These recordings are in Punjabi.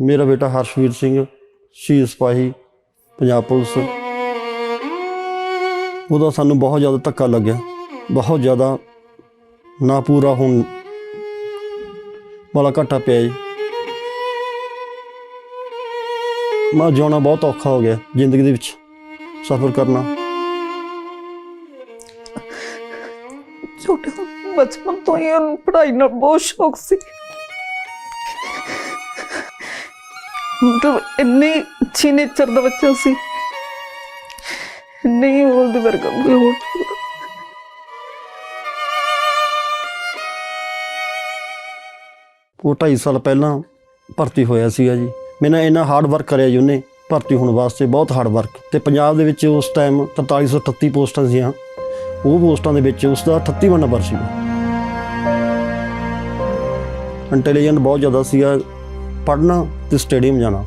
ਮੇਰਾ ਬੇਟਾ ਹਰਸ਼ਵੀਰ ਸਿੰਘ, ਸ਼ਹੀਦ ਸਿਪਾਹੀ, ਪੰਜਾਬ ਪੁਲਿਸ। ਉਹਦਾ ਸਾਨੂੰ ਬਹੁਤ ਜ਼ਿਆਦਾ ਧੱਕਾ ਲੱਗਿਆ। ਬਹੁਤ ਜ਼ਿਆਦਾ ਨਾ ਪੂਰਾ ਹੋਣ ਵਾਲਾ ਘਾਟਾ ਪਿਆ ਜੀ। ਮੈਂ ਜਿਉਣਾ ਬਹੁਤ ਔਖਾ ਹੋ ਗਿਆ ਜ਼ਿੰਦਗੀ ਦੇ ਵਿੱਚ ਸਫ਼ਰ ਕਰਨਾ। ਛੋਟੇ ਬਚਪਨ ਤੋਂ ਹੀ ਉਹਨੂੰ ਪੜ੍ਹਾਈ ਨਾਲ ਬਹੁਤ ਸ਼ੌਕ ਸੀ। ਮਤਲਬ ਇੰਨੀ ਅੱਛੀ ਨੇਚਰ ਦਾ ਬੱਚਾ ਸੀ। ਨਹੀਂ ਉਹਦੇ ਵਰਗਾ ਕੋਈ ਹੋਰ ਉਹ 2.5 ਸਾਲ ਪਹਿਲਾਂ ਭਰਤੀ ਹੋਇਆ ਸੀਗਾ ਜੀ। ਮੈਨਾਂ ਇੰਨਾ ਹਾਰਡ ਵਰਕ ਕਰਿਆ ਜੀ ਉਹਨੇ, ਭਰਤੀ ਹੋਣ ਵਾਸਤੇ ਬਹੁਤ ਹਾਰਡ ਵਰਕ ਤੇ ਪੰਜਾਬ ਦੇ ਵਿੱਚ ਉਸ ਟਾਈਮ 4338 ਪੋਸਟਾਂ ਸੀਆਂ। ਉਹ ਪੋਸਟਾਂ ਦੇ ਵਿੱਚ ਉਸ ਦਾ 38ਵਾਂ ਨੰਬਰ ਸੀਗਾ। ਇੰਟੈਲੀਜੈਂਟ ਬਹੁਤ ਜ਼ਿਆਦਾ ਸੀਗਾ। ਪੜ੍ਹਨਾ ਤੇ ਸਟੇਡੀਅਮ ਜਾਣਾ।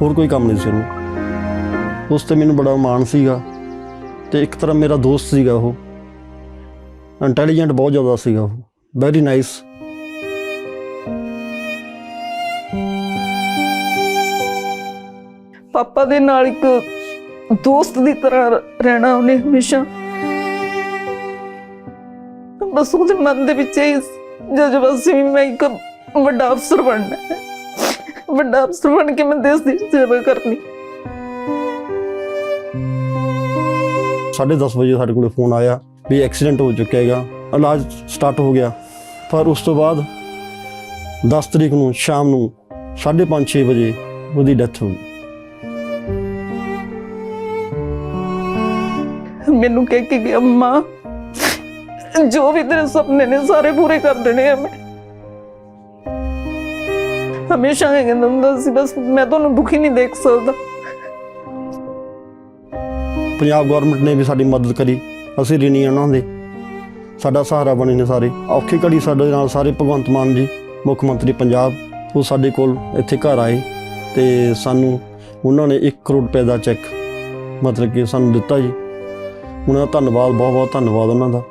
ਹੋਰ ਕੋਈ ਕੰਮ ਨਹੀਂ ਸੀ ਉਹਨੂੰ। ਉਸ ਤੇ ਮੈਨੂੰ ਬੜਾ ਮਾਣ ਸੀਗਾ ਤੇ ਇੱਕ ਤਰ੍ਹਾਂ ਮੇਰਾ ਦੋਸਤ ਸੀਗਾ ਉਹ। ਇੰਟੈਲੀਜੈਂਟ ਬਹੁਤ ਜ਼ਿਆਦਾ ਸੀਗਾ ਉਹ। ਵੈਰੀ ਨਾਈਸ ਪਾਪਾ ਦੇ ਨਾਲ ਇੱਕ ਦੋਸਤ ਦੀ ਤਰ੍ਹਾਂ ਰਹਿਣਾ ਉਹਨੇ ਹਮੇਸ਼ਾ। ਬਸ ਉਹਦੇ ਮਨ ਦੇ ਵਿੱਚ ਇਹ ਜਜ਼ਬਾ ਸੀ ਮੈਂ ਇੱਕ ਵੱਡਾ ਅਫਸਰ ਬਣਨਾ ਹੈ। ਵੱਡਾ ਅਫਸਰ ਬਣ ਕੇ ਮੈਂ ਦੇਸ਼ ਦੀ ਸੇਵਾ ਕਰਨੀ। ਸਾਢੇ ਦਸ ਵਜੇ ਸਾਡੇ ਕੋਲੇ ਫੋਨ ਆਇਆ ਵੀ ਐਕਸੀਡੈਂਟ ਹੋ ਚੁੱਕਿਆ ਹੈਗਾ ਇਲਾਜ ਸਟਾਰਟ ਹੋ ਗਿਆ। ਪਰ ਉਸ ਤੋਂ ਬਾਅਦ 10 ਤਰੀਕ ਨੂੰ ਸ਼ਾਮ ਨੂੰ 5:30 6 ਵਜੇ ਉਹਦੀ ਡੈਥ ਹੋ ਗਈ। ਮੈਨੂੰ ਕਹਿ ਕੇ ਗਿਆ ਮਾਂ ਜੋ ਵੀ ਤੇਰੇ ਸੁਪਨੇ ਨੇ ਸਾਰੇ ਪੂਰੇ ਕਰ ਦੇਣੇ ਆ ਮੈਂ। ਹਮੇਸ਼ਾ ਇਹ ਕਹਿੰਦਾ ਹੁੰਦਾ ਸੀ, ਬਸ ਮੈਂ ਤੁਹਾਨੂੰ ਦੁਖੀ ਨਹੀਂ ਦੇਖ ਸਕਦਾ। ਪੰਜਾਬ ਗਵਰਨਮੈਂਟ ਨੇ ਵੀ ਸਾਡੀ ਮਦਦ ਕਰੀ, ਅਸੀਂ ਰਿਣੀ ਉਹਨਾਂ ਦੇ ਸਾਡਾ ਸਹਾਰਾ ਬਣੇ ਨੇ ਸਾਰੇ, ਔਖੀ ਘੜੀ ਸਾਡੇ ਨਾਲ ਸਾਰੇ, ਭਗਵੰਤ ਮਾਨ ਜੀ, ਮੁੱਖ ਮੰਤਰੀ ਪੰਜਾਬ, ਉਹ ਸਾਡੇ ਕੋਲ ਇੱਥੇ ਘਰ ਆਏ ਤੇ ਸਾਨੂੰ ਉਹਨਾਂ ਨੇ 1 ਕਰੋੜ ਰੁਪਏ ਦਾ ਚੈੱਕ ਮਤਲਬ ਕਿ ਸਾਨੂੰ ਦਿੱਤਾ ਜੀ। ਉਹਨਾਂ ਦਾ ਧੰਨਵਾਦ ਬਹੁਤ ਬਹੁਤ ਧੰਨਵਾਦ ਉਹਨਾਂ ਦਾ।